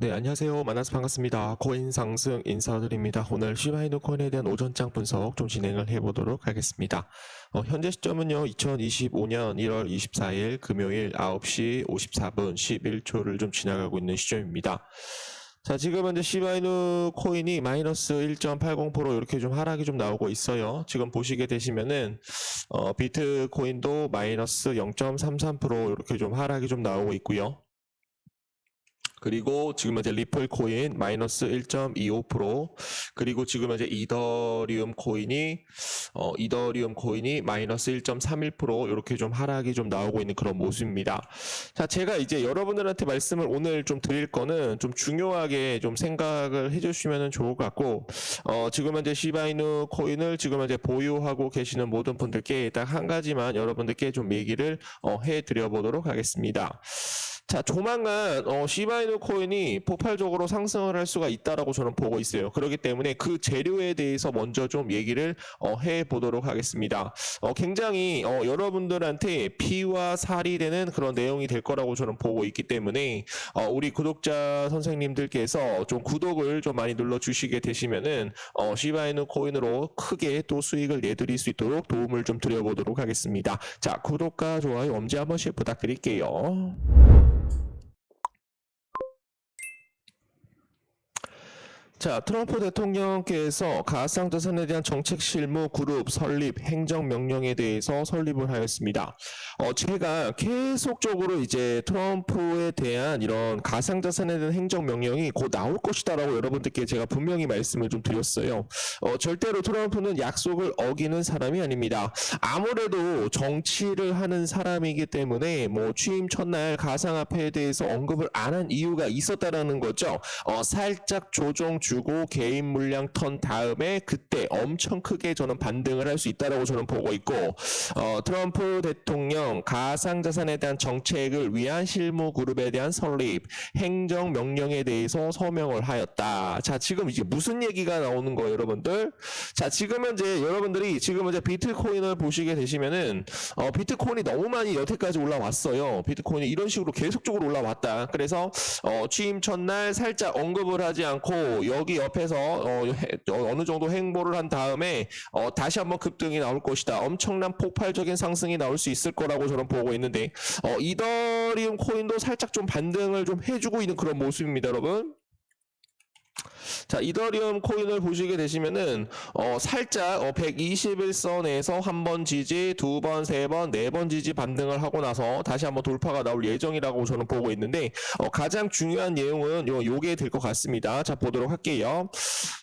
네, 안녕하세요. 만나서 반갑습니다. 코인 상승 인사드립니다. 오늘 시바이누 코인에 대한 오전장 분석 좀 진행을 해보도록 하겠습니다. 어, 현재 시점은요, 2025년 1월 24일 금요일 9시 54분 11초를 좀 지나가고 있는 시점입니다. 자, 지금은 이제 시바이누 코인이 마이너스 1.80% 이렇게 좀 하락이 좀 나오고 있어요. 지금 보시게 되시면은, 어, 비트코인도 마이너스 0.33% 이렇게 좀 하락이 좀 나오고 있고요. 그리고 지금 현재 리플 코인 마이너스 1.25% 그리고 지금 현재 이더리움 코인이 어 이더리움 코인이 마이너스 1.31% 이렇게 좀 하락이 좀 나오고 있는 그런 모습입니다. 자, 제가 이제 여러분들한테 말씀을 오늘 좀 드릴 거는 좀 중요하게 좀 생각을 해 주시면 좋을 것 같고 어 지금 현재 시바이누 코인을 지금 현재 보유하고 계시는 모든 분들께 딱 한 가지만 여러분들께 좀 얘기를 어 해 드려 보도록 하겠습니다. 자, 조만간 어, 시바이누 코인이 폭발적으로 상승을 할 수가 있다라고 저는 보고 있어요. 그렇기 때문에 그 재료에 대해서 먼저 좀 얘기를 어, 해 보도록 하겠습니다. 어, 굉장히 어, 여러분들한테 피와 살이 되는 그런 내용이 될 거라고 저는 보고 있기 때문에 어, 우리 구독자 선생님들께서 좀 구독을 좀 많이 눌러 주시게 되시면은 어, 시바이누 코인으로 크게 또 수익을 내드릴 수 있도록 도움을 좀 드려보도록 하겠습니다. 자, 구독과 좋아요 엄지 한 번씩 부탁드릴게요. 자, 트럼프 대통령께서 가상자산에 대한 정책 실무 그룹 설립 행정 명령에 대해서 설립을 하였습니다. 어, 제가 계속적으로 이제 트럼프에 대한 이런 가상자산에 대한 행정 명령이 곧 나올 것이다라고 여러분들께 제가 분명히 말씀을 좀 드렸어요. 어, 절대로 트럼프는 약속을 어기는 사람이 아닙니다. 아무래도 정치를 하는 사람이기 때문에 뭐 취임 첫날 가상화폐에 대해서 언급을 안 한 이유가 있었다라는 거죠. 어, 살짝 조정 주고 개인 물량 턴 다음에 그때 엄청 크게 저는 반등을 할 수 있다라고 저는 보고 있고 어, 트럼프 대통령 가상 자산에 대한 정책을 위한 실무 그룹에 대한 설립 행정 명령에 대해서 서명을 하였다. 자 지금 이제 무슨 얘기가 나오는 거예요, 여러분들? 자 지금 현재 여러분들이 지금 현재 비트코인을 보시게 되시면은 어, 비트코인이 너무 많이 여태까지 올라왔어요. 비트코인이 이런 식으로 계속적으로 올라왔다. 그래서 어, 취임 첫날 살짝 언급을 하지 않고 여기 옆에서 어, 해- 어, 어느 정도 행보를 한 다음에 어, 다시 한번 급등이 나올 것이다. 엄청난 폭발적인 상승이 나올 수 있을 거라고 저는 보고 있는데 어, 이더리움 코인도 살짝 좀 반등을 좀 해주고 있는 그런 모습입니다, 여러분. 자, 이더리움 코인을 보시게 되시면은 어, 살짝 어, 121선에서 한 번 지지, 두 번, 세 번, 네 번 지지 반등을 하고 나서 다시 한번 돌파가 나올 예정이라고 저는 보고 있는데 어, 가장 중요한 내용은 요 요게 될 것 같습니다. 자, 보도록 할게요.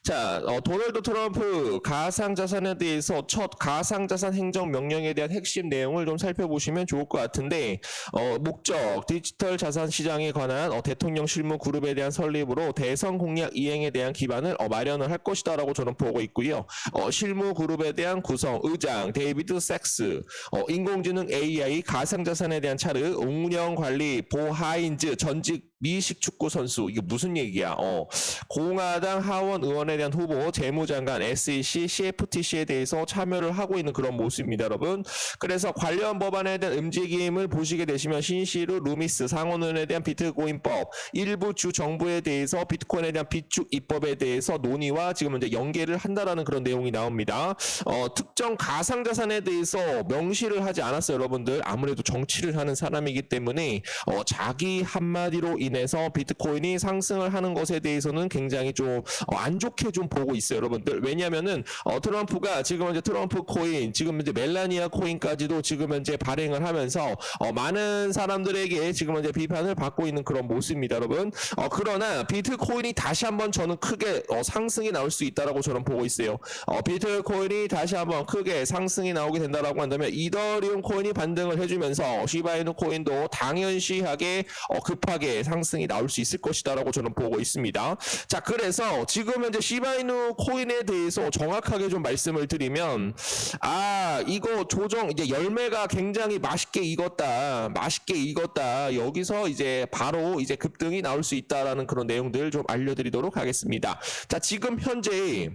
자, 어, 도널드 트럼프 가상자산에 대해서 첫 가상자산 행정 명령에 대한 핵심 내용을 좀 살펴보시면 좋을 것 같은데 어, 목적 디지털 자산 시장에 관한 어, 대통령 실무 그룹에 대한 설립으로 대선 공약 이행에 대한 기반을 어, 마련을 할 것이다라고 저는 보고 있고요. 어, 실무 그룹에 대한 구성 의장 데이비드 섹스, 어, 인공지능 AI 가상자산에 대한 차르, 운영 관리 보하인즈 전직 미식 축구 선수 이게 무슨 얘기야? 어, 공화당 하원 의원에 대한 후보, 재무장관, SEC, CFTC에 대해서 참여를 하고 있는 그런 모습입니다, 여러분. 그래서 관련 법안에 대한 움직임을 보시게 되시면 신시루 루미스 상원의원에 대한 비트코인법, 일부 주 정부에 대해서 비트코인에 대한 비축 입법에 대해서 논의와 지금 이제 연계를 한다라는 그런 내용이 나옵니다. 어, 특정 가상 자산에 대해서 명시를 하지 않았어요, 여러분들. 아무래도 정치를 하는 사람이기 때문에 어, 자기 한마디로 인해서 비트코인이 상승을 하는 것에 대해서는 굉장히 좀 안 좋게 좀 보고 있어요, 여러분들. 왜냐면은 어, 트럼프가 지금 이제 트럼프 코인, 지금 이제 멜라니아 코인까지도 지금 현재 발행을 하면서 어, 많은 사람들에게 지금 이제 비판을 받고 있는 그런 모습입니다, 여러분. 어, 그러나 비트코인이 다시 한번 저는 크게 어, 상승이 나올 수 있다라고 저는 보고 있어요. 어, 비트코인이 다시 한번 크게 상승이 나오게 된다라고 한다면 이더리움 코인이 반등을 해주면서 시바이누 코인도 당연시하게 어, 급하게 상 승이 나올 수 있을 것이다라고 저는 보고 있습니다. 자, 그래서 지금 현재 시바이누 코인에 대해서 정확하게 좀 말씀을 드리면 아 이거 조정 이제 열매가 굉장히 맛있게 익었다, 맛있게 익었다. 여기서 이제 바로 이제 급등이 나올 수 있다라는 그런 내용들 좀 알려드리도록 하겠습니다. 자, 지금 현재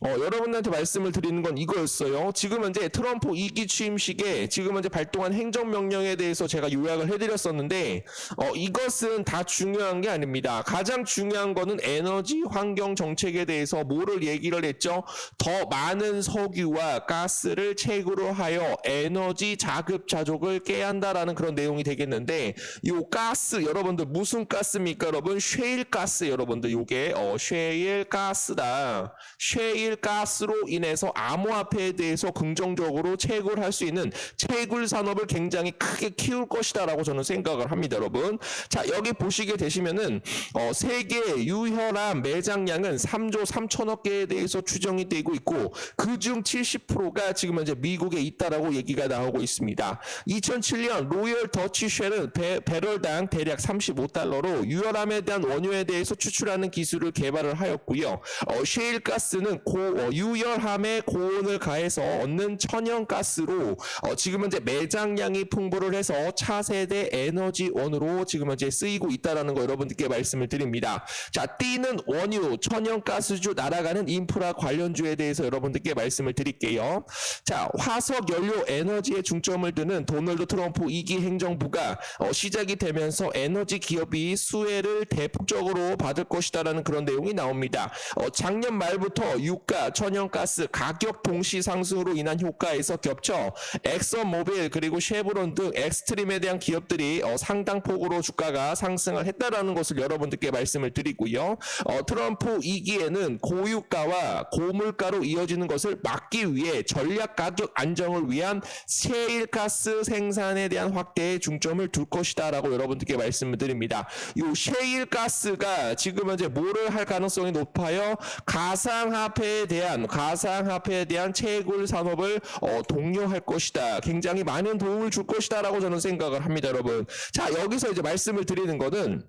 어, 여러분들한테 말씀을 드리는 건 이거였어요. 지금 현재 트럼프 2기 취임식에 지금 현재 발동한 행정명령에 대해서 제가 요약을 해드렸었는데, 어, 이것은 다 중요한 게 아닙니다. 가장 중요한 거는 에너지 환경 정책에 대해서 뭐를 얘기를 했죠? 더 많은 석유와 가스를 채굴을 하여 에너지 자급 자족을 깨야 한다라는 그런 내용이 되겠는데 요 가스 여러분들 무슨 가스입니까 여러분? 쉐일 가스 여러분들 요게 어 쉐일 가스다. 쉐일 가스로 인해서 암호화폐에 대해서 긍정적으로 채굴할 수 있는 채굴 산업을 굉장히 크게 키울 것이다라고 저는 생각을 합니다, 여러분. 자, 여기 보시 게 되시면은 어, 세계 유혈암 매장량은 3조 3천억 개에 대해서 추정이 되고 있고 그중 70%가 지금 현재 미국에 있다라고 얘기가 나오고 있습니다. 2007년 로열 더치 쉘은 배, 배럴당 대략 35달러로 유혈암에 대한 원료에 대해서 추출하는 기술을 개발을 하였고요. 어, 셰일 가스는 고, 어, 유혈함에 고온을 가해서 얻는 천연가스로 어, 지금 현재 매장량이 풍부를 해서 차세대 에너지원으로 지금 현재 쓰이고 있다 라는 거 여러분들께 말씀을 드립니다. 자, D는 원유, 천연가스주 날아가는 인프라 관련주에 대해서 여러분들께 말씀을 드릴게요. 자, 화석 연료 에너지에 중점을 두는 도널드 트럼프 2기 행정부가 어, 시작이 되면서 에너지 기업이 수혜를 대폭적으로 받을 것이다라는 그런 내용이 나옵니다. 어, 작년 말부터 유가, 천연가스 가격 동시 상승으로 인한 효과에서 겹쳐 엑선모빌 그리고 쉐브론 등 엑스트림에 대한 기업들이 어, 상당 폭으로 주가가 상승 을 했다라는 것을 여러분들께 말씀을 드리고요. 어, 트럼프 2기에는 고유가와 고물가로 이어지는 것을 막기 위해 전략 가격 안정을 위한 셰일가스 생산에 대한 확대에 중점을 둘 것이다라고 여러분들께 말씀을 드립니다. 이 셰일가스가 지금 현재 뭐를 할 가능성이 높아요? 가상화폐에 대한 가상화폐에 대한 채굴 산업을 어, 독려할 것이다. 굉장히 많은 도움을 줄 것이다라고 저는 생각을 합니다, 여러분. 자 여기서 이제 말씀을 드리는 거는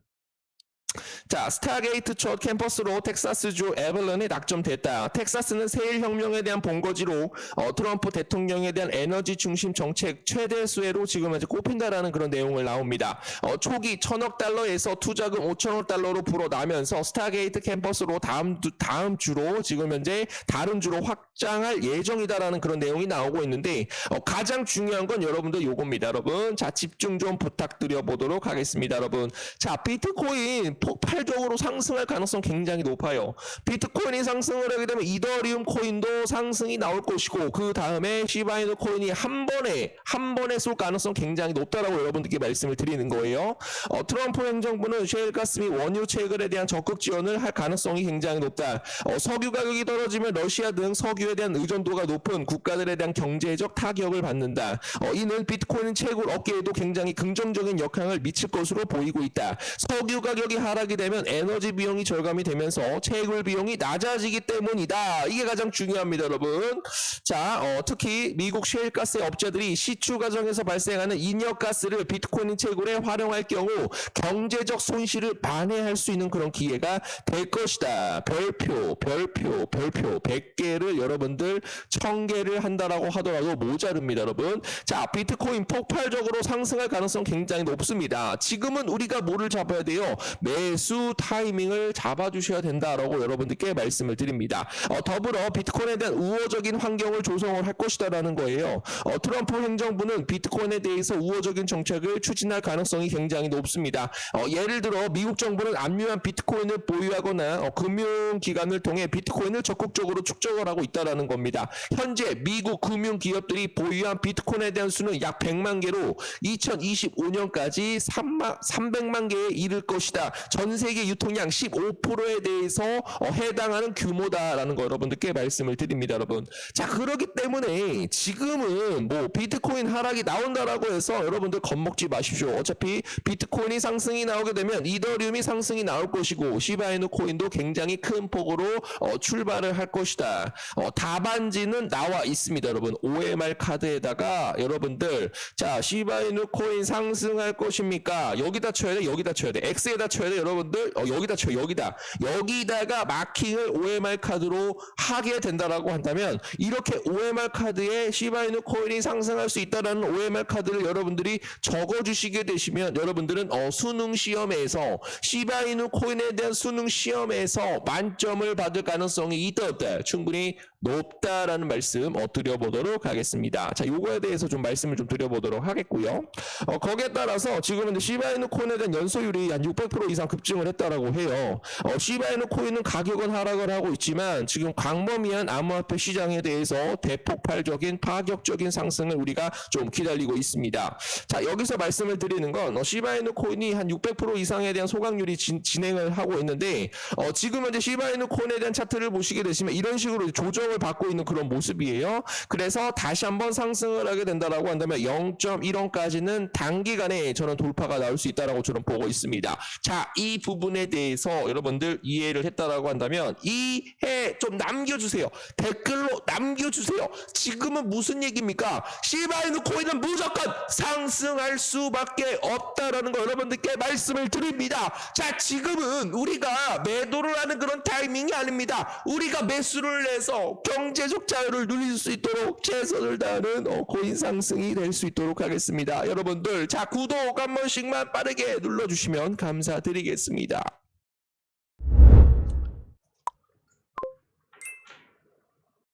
자, 스타게이트 첫 캠퍼스로 텍사스주 에벌런이 낙점됐다. 텍사스는 세일 혁명에 대한 본거지로 어, 트럼프 대통령에 대한 에너지 중심 정책 최대 수혜로 지금 현재 꼽힌다라는 그런 내용을 나옵니다. 어, 초기 천억 달러에서 투자금 5천억 달러로 불어나면서 스타게이트 캠퍼스로 다음 주- 다음 주로 지금 현재 다른 주로 확장할 예정이다라는 그런 내용이 나오고 있는데 어, 가장 중요한 건 여러분들 요겁니다, 여러분. 자, 집중 좀 부탁드려 보도록 하겠습니다, 여러분. 자, 비트코인 폭발적으로 상승할 가능성 굉장히 높아요. 비트코인이 상승을 하게 되면 이더리움 코인도 상승이 나올 것이고 그 다음에 시바이노 코인이 한 번에 한 번에 쏠 가능성 굉장히 높다라고 여러분들께 말씀을 드리는 거예요. 어, 트럼프 행정부는 셰일가스 및 원유 채굴에 대한 적극 지원을 할 가능성이 굉장히 높다. 어, 석유 가격이 떨어지면 러시아 등 석유에 대한 의존도가 높은 국가들에 대한 경제적 타격을 받는다. 어, 이는 비트코인 채굴 업계에도 굉장히 긍정적인 역할을 미칠 것으로 보이고 있다. 석유 가격이 하락이 되면 에너지 비용이 절감이 되면서 채굴 비용이 낮아지기 때문이다. 이게 가장 중요합니다, 여러분. 자, 어, 특히 미국 셰일가스 업체들이 시추 과정에서 발생하는 인력가스를 비트코인 채굴에 활용할 경우 경제적 손실을 만회할 수 있는 그런 기회가 될 것이다. 별표, 별표, 별표 100개를 여러분들 1000개를 한다라고 하더라도 모자릅니다, 여러분. 자, 비트코인 폭발적으로 상승할 가능성 굉장히 높습니다. 지금은 우리가 뭐를 잡아야 돼요? 매수 타이밍을 잡아주셔야 된다라고 여러분들께 말씀을 드립니다. 어, 더불어 비트코인에 대한 우호적인 환경을 조성을 할 것이다라는 거예요. 어, 트럼프 행정부는 비트코인에 대해서 우호적인 정책을 추진할 가능성이 굉장히 높습니다. 어, 예를 들어 미국 정부는 압류한 비트코인을 보유하거나 어, 금융기관을 통해 비트코인을 적극적으로 축적을 하고 있다라는 겁니다. 현재 미국 금융기업들이 보유한 비트코인에 대한 수는 약 100만 개로 2025년까지 3만, 300만 개에 이를 것이다. 전 세계 유통량 15%에 대해서 어, 해당하는 규모다라는 거 여러분들께 말씀을 드립니다, 여러분. 자, 그렇기 때문에 지금은 뭐 비트코인 하락이 나온다라고 해서 여러분들 겁먹지 마십시오. 어차피 비트코인이 상승이 나오게 되면 이더리움이 상승이 나올 것이고 시바이누 코인도 굉장히 큰 폭으로 어, 출발을 할 것이다. 어, 답안지는 나와 있습니다, 여러분. OMR 카드에다가 여러분들 자 시바이누 코인 상승할 것입니까? 여기다 쳐야 돼, 여기다 쳐야 돼. X에다 쳐야 돼, 여러분들. 어, 여기다 쳐, 여기다. 여기다가 마킹을 OMR 카드로 하게 된다라고 한다면 이렇게 OMR 카드에 시바이누 코인이 상승할 수 있다라는 OMR 카드를 여러분들이 적어주시게 되시면 여러분들은 어, 수능 시험에서 시바이누 코인에 대한 수능 시험에서 만점을 받을 가능성이 있다 없다 충분히 높다라는 말씀 어, 드려보도록 하겠습니다. 자, 요거에 대해서 좀 말씀을 좀 드려보도록 하겠고요. 어, 거기에 따라서 지금 이제 시바이누 코인에 대한 연소율이 한 600% 이상 급증을 했다라고 해요. 어, 시바이누 코인은 가격은 하락을 하고 있지만 지금 광범위한 암호화폐 시장에 대해서 대폭발적인 파격적인 상승을 우리가 좀 기다리고 있습니다. 자, 여기서 말씀을 드리는 건 어, 시바이누 코인이 한 600% 이상에 대한 소각률이 진, 진행을 하고 있는데 어, 지금 현재 시바이누 코인에 대한 차트를 보시게 되시면 이런 식으로 조정을 받고 있는 그런 모습이에요. 그래서 다시 한번 상승을 하게 된다라고 한다면 0.1원까지는 단기간에 저는 돌파가 나올 수 있다라고 저는 보고 있습니다. 자, 이 부분에 대해서 여러분들 이해를 했다라고 한다면 이해 좀 남겨주세요. 댓글로 남겨주세요. 지금은 무슨 얘기입니까? 시바이누 코인은 무조건 상승할 수밖에 없다라는 거 여러분들께 말씀을 드립니다. 자, 지금은 우리가 매도를 하는 그런 타이밍이 아닙니다. 우리가 매수를 해서 경제적 자유를 누릴 수 있도록 최선을 다하는 어, 코인 상승이 될 수 있도록 하겠습니다. 여러분들, 자, 구독 한 번씩만 빠르게 눌러주시면 감사드리겠습니다.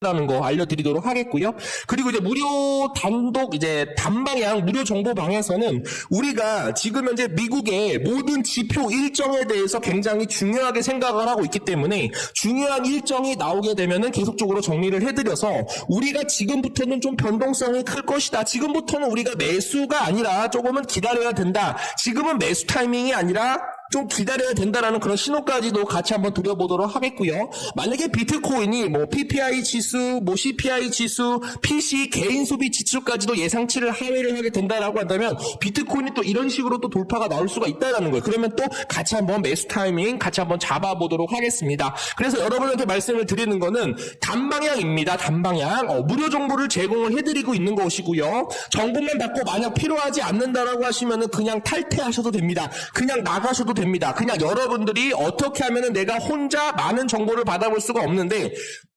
라는 거 알려드리도록 하겠고요. 그리고 이제 무료 단독 이제 단방향 무료 정보방에서는 우리가 지금 현재 미국의 모든 지표 일정에 대해서 굉장히 중요하게 생각을 하고 있기 때문에 중요한 일정이 나오게 되면은 계속적으로 정리를 해드려서 우리가 지금부터는 좀 변동성이 클 것이다. 지금부터는 우리가 매수가 아니라 조금은 기다려야 된다. 지금은 매수 타이밍이 아니라 좀 기다려야 된다라는 그런 신호까지도 같이 한번 드려보도록 하겠고요. 만약에 비트코인이 뭐 PPI 지수, 뭐 CPI 지수, PC 개인 소비 지수까지도 예상치를 하회를 하게 된다라고 한다면 비트코인이 또 이런 식으로 또 돌파가 나올 수가 있다라는 거예요. 그러면 또 같이 한번 매수 타이밍 같이 한번 잡아보도록 하겠습니다. 그래서 여러분한테 말씀을 드리는 거는 단방향입니다. 단방향. 어, 무료 정보를 제공을 해드리고 있는 것이고요. 정보만 받고 만약 필요하지 않는다라고 하시면은 그냥 탈퇴하셔도 됩니다. 그냥 나가셔도 됩니다. 그냥 여러분들이 어떻게 하면은 내가 혼자 많은 정보를 받아볼 수가 없는데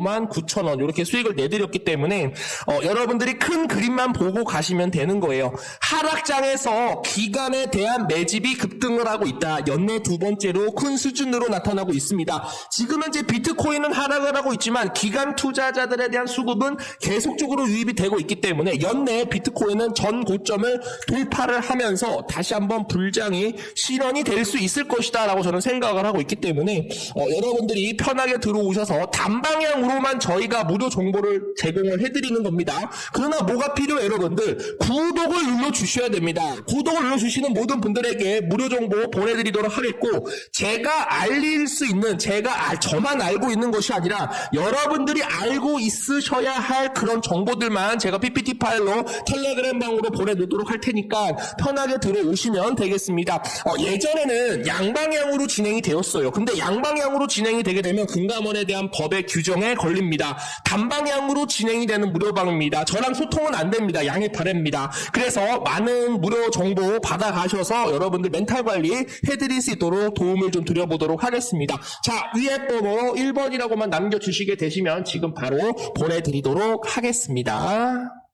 만 9천 원 이렇게 수익을 내드렸기 때문에 어, 여러분들이 큰 그림만 보고 가시면 되는 거예요. 하락장에서 기간에 대한 매집이 급등을 하고 있다. 연내 두 번째로 큰 수준으로 나타나고 있습니다. 지금 현재 비트코인은 하락을 하고 있지만 기간 투자자들에 대한 수급은 계속적으로 유입이 되고 있기 때문에 연내 비트코인은 전 고점을 돌파를 하면서 다시 한번 불장이 실현이 될 수 있을 것이다라고 저는 생각을 하고 있기 때문에 어, 여러분들이 편하게 들어오셔서 단방 향으로만 저희가 무료 정보를 제공을 해드리는 겁니다. 그러나 뭐가 필요해 여러분들 구독을 눌러 주셔야 됩니다. 구독을 눌러 주시는 모든 분들에게 무료 정보 보내드리도록 하겠고 제가 알릴 수 있는 제가 알- 저만 알고 있는 것이 아니라 여러분들이 알고 있으셔야 할 그런 정보들만 제가 PPT 파일로 텔레그램 방으로 보내놓도록 할 테니까 편하게 들어오시면 되겠습니다. 어, 예전에는 양방향으로 진행이 되었어요. 근데 양방향으로 진행이 되게 되면 금감원에 대한 법의 규정 결정에 걸립니다. 단방향으로 진행이 되는 무료방입니다. 저랑 소통은 안 됩니다. 양해 바랍니다. 그래서 많은 무료 정보 받아가셔서 여러분들 멘탈 관리 해드릴 수 있도록 도움을 좀 드려보도록 하겠습니다. 자, 위에 번호 1번이라고만 남겨주시게 되시면 지금 바로 보내드리도록 하겠습니다.